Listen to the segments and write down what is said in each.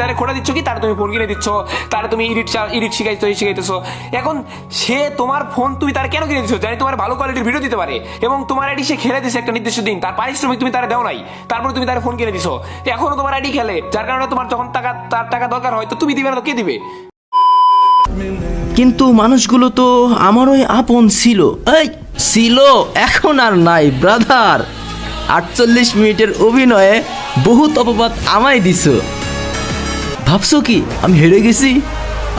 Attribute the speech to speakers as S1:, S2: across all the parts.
S1: তারে খোটা দিচ্ছ কি? তার তুমি ফোন কিনে দিচ্ছ। তার তুমি ইডিট ইডিট শিখাইছো এই শিখাইতেছো। এখন সে তোমার ফোন তুমি তার কেন কিনে দিচ্ছ জানি তোমার ভালো কোয়ালিটির ভিডিও দিতে পারে। এবং তোমার আইডি সে খেলে দিছে একটা নির্দিষ্ট দিন। তার পারিশ্রমিক তুমি তারা দেও নাই। তারপর তুমি তার ফোন কিনে দিছো। এখনও তোমার আইডি খেলে। যার কারণে তোমার যখন টাকা, তার টাকা দরকার হয়, তো তুমি দিবে না কে দিবে?
S2: কিন্তু মানুষগুলো তো আমারই আপন ছিল। এই, ছিল, এখন আর নাই ব্রাদার আটচল্লিশ মিনিটের অভিনয়ে বহুত অপবাদ আমায় দিছ। ভাবছ কি? আমি হেরে গেছি।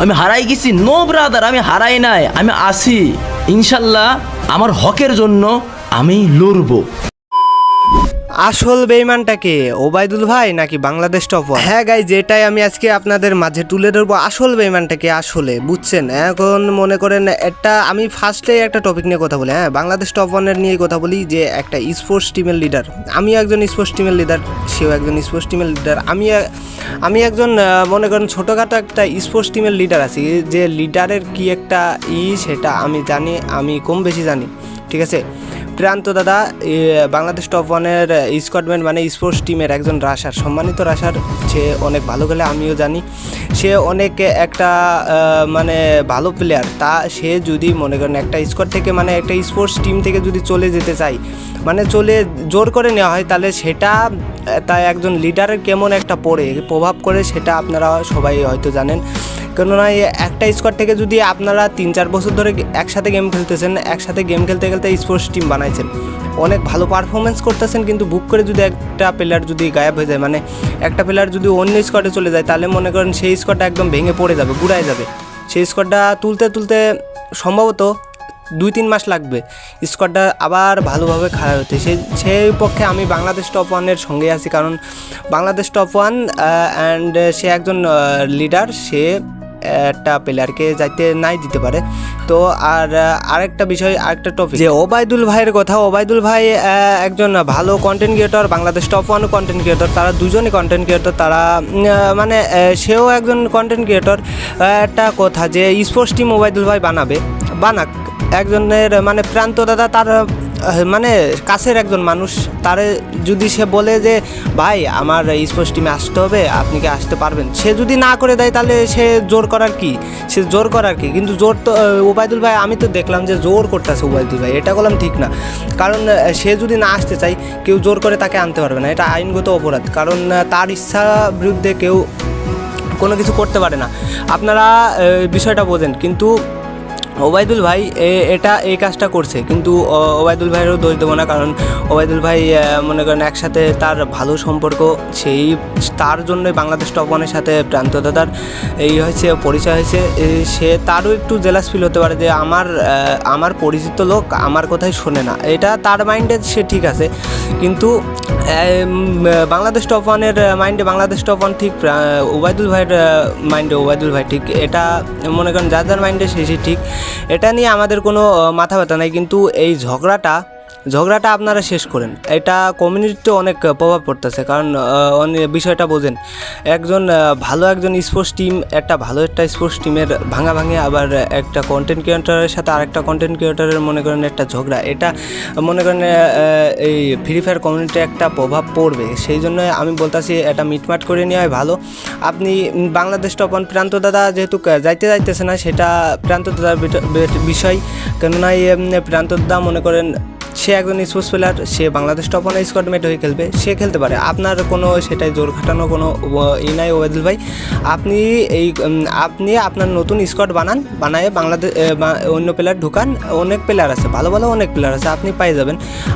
S2: আমি হারাই গেছি। নো ব্রাদার আমি হারাই নাই। আমি আসি ইনশাল্লাহ আমার হকের জন্য আমি লড়বো।
S3: আসল বেইমানটাকে ওবায়দুল ভাই নাকি বাংলাদেশ টপ হ্যাঁ গাই যেটাই আমি আজকে আপনাদের মাঝে তুলে ধরবো আসল বেইমানটাকে আসলে? বুঝছেন? এখন মনে করেন একটা আমি ফার্স্টে একটা টপিক নিয়ে কথা বলি। হ্যাঁ বাংলাদেশ টপ ওয়ানের নিয়ে কথা বলি যে একটা স্পোর্টস টিমের লিডার আমি একজন স্পোর্টস টিমের লিডার সেও একজন স্পোর্টস টিমের লিডার আমি আমি একজন মনে করেন ছোটোখাটো একটা স্পোর্টস টিমের লিডার আছি। যে লিডারের কি একটা ই সেটা আমি জানি, আমি কম বেশি জানি। ঠিক আছে? প্রান্ত দাদা বাংলাদেশ টপ ওয়ানের স্কটম্যান মানে স্পোর্টস টিমের একজন রাশার সম্মানিত রাশার সে অনেক ভালো খেলে আমিও জানি। সে অনেক একটা মানে ভালো প্লেয়ার তা সে যদি মনে করেন একটা স্কোয়াড থেকে মানে একটা স্পোর্টস টিম থেকে যদি চলে যেতে চাই মানে চলে জোর করে নেওয়া হয় তাহলে সেটা আহ, তা একজন লিডারের কেমন একটা পড়ে প্রভাব করে সেটা আপনারা সবাই হয়তো জানেন। কেননা একটা স্কোয়াড থেকে যদি আপনারা তিন, চার বছর ধরে একসাথে গেম খেলতেছেন, একসাথে গেম খেলতে খেলতে স্পোর্টস টিম বানাইছেন, অনেক ভালো পারফরমেন্স করতেছেন, কিন্তু বুক করে যদি একটা প্লেয়ার যদি গায়েব হয়ে যায় মানে একটা প্লেয়ার যদি অন্য স্কোয়াডে চলে যায়, তাহলে মনে করেন সেই স্কোয়াডটা একদম ভেঙে পড়ে যাবে, গুড়ায় যাবে। সেই স্কোয়াডটা তুলতে তুলতে সম্ভবত দুই, তিন মাস লাগবে স্কোয়াডটা আবার ভালোভাবে খারাপ হতে। সেই সেই পক্ষে আমি বাংলাদেশ টপ ওয়ানের সঙ্গে আছি, কারণ বাংলাদেশ টপ ওয়ান অ্যান্ড সে একজন লিডার সে একটা প্লেয়ারকে যাইতে নাই দিতে পারে। তো আর আরেকটা বিষয়, আরেকটা টপিক যে ওবায়দুল ভাইয়ের কথা, ওবায়দুল ভাই একজন ভালো content creator Bangladesh top one content creator তারা দুজনই কন্টেন্ট ক্রিয়েটর তারা মানে সেও একজন কন্টেন্ট ক্রিয়েটর একটা কথা যে স্পোর্টস টিম ওবায়দুল ভাই বানাবে, বানাক। একজনের মানে প্রান্ত দাদা, তার মানে কাছের একজন মানুষ, তারে যদি সে বলে যে, ভাই, আমার স্পোর্টস টিমে আসতে হবে, আপনি কি আসতে পারবেন? সে যদি না করে দেয়, তাহলে সে জোর করার কি? সে জোর করার কি? কিন্তু জোর তো ওবায়দুল ভাই, আমি তো দেখলাম যে জোর করতেছে ওবায়দুল ভাই, এটা বললাম ঠিক না। কারণ সে যদি না আসতে চায়, কেউ জোর করে তাকে আনতে পারবে না, এটা আইনগত অপরাধ। কারণ তার ইচ্ছা বিরুদ্ধে কেউ কোনো কিছু করতে পারে না। আপনারা বিষয়টা বোঝেন, কিন্তু ওবায়দুল ভাই এটা এই কাজটা করছে, কিন্তু ওবায়দুল ভাইয়েরও দোষ দেবো না, কারণ ওবায়দুল ভাই মনে করেন একসাথে তার ভালো সম্পর্ক, সেই, তার জন্যই বাংলাদেশ টপ ওয়ানের সাথে প্রান্ত দাদার এই হয়েছে, পরিচয় হয়েছে সে তারও একটু জেলাস ফিল হতে পারে যে আমার আমার পরিচিত লোক আমার কথাই শোনে না। এটা তার মাইন্ডে সে ঠিক আছে, কিন্তু বাংলাদেশ টপ ওয়ানের মাইন্ডে বাংলাদেশ টপ ওয়ান ঠিক ওবায়দুল ভাইয়ের মাইন্ডে ওবায়দুল ভাই ঠিক, এটা মনে করেন যার যার মাইন্ডে সে সে ঠিক। এটা নিয়ে আমাদের কোনো মাথা ব্যথা নাই কিন্তু এই ঝগড়াটা ঝগড়াটা আপনারা শেষ করেন। এটা কমিউনিটিতে অনেক প্রভাব পড়তেছে। কারণ আহ, অনে- বিষয়টা বোঝেন। একজন ভালো একজন স্পোর্টস টিম একটা ভালো একটা স্পোর্টস টিমের ভাঙা ভাঙে আবার একটা কন্টেন্ট ক্রিয়েটারের সাথে আরেকটা কন্টেন্ট ক্রিয়েটারের মনে করেন একটা ঝগড়া। এটা মনে করেন এই ফ্রি ফায়ার কমিউনিটি একটা প্রভাব পড়বে। সেই জন্য আমি বলতেছি এটা মিটমাট করে নেওয়াই ভালো। আপনি বাংলাদেশ টপন প্রান্ত দাদা যেহেতু যাইতে যাইতেছে না সেটা প্রান্ত দাদার বিষয়। কেননা প্রান্ত দাদা মনে করেন সে একজন স্পোর্টস প্লেয়ার সে Bangladesh top one squad mate হয়ে খেলবে সে খেলতে পারে। আপনার কোনো সেটাই জোর খাটানো কোনো ই নাই ওয়েদুল ভাই। আপনি এই আপনি আপনার নতুন স্কোয়াড বানান বানায় বাংলাদেশ অন্য প্লেয়ার ঢুকান অনেক প্লেয়ার আছে ভালো ভালো অনেক প্লেয়ার আছে আপনি পাই যাবেন।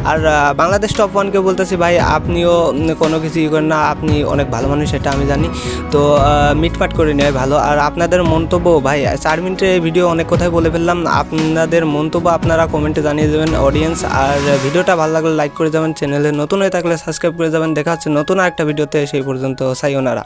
S3: আর বাংলাদেশ টপ ওয়ানকে বলতেছি ভাই আপনিও কোনো কিছু ই করেন না আপনি অনেক ভালো মানুষ সেটা আমি জানি। তো আহ, মিটমাট করে নেয় ভালো। আর আপনাদের মন্তব্য ভাই চার মিনিটের ভিডিও অনেক কথাই বলে ফেললাম। আপনাদের মন্তব্য আপনারা কমেন্টে জানিয়ে দেবেন অডিয়েন্স আর ভিডিওটা ভালো লাগলে লাইক করে যাবেন চ্যানেলে নতুন হয়ে থাকলে সাবস্ক্রাইব করে যাবেন। দেখা হচ্ছে নতুন একটা ভিডিওতে সেই পর্যন্ত সাইওনারা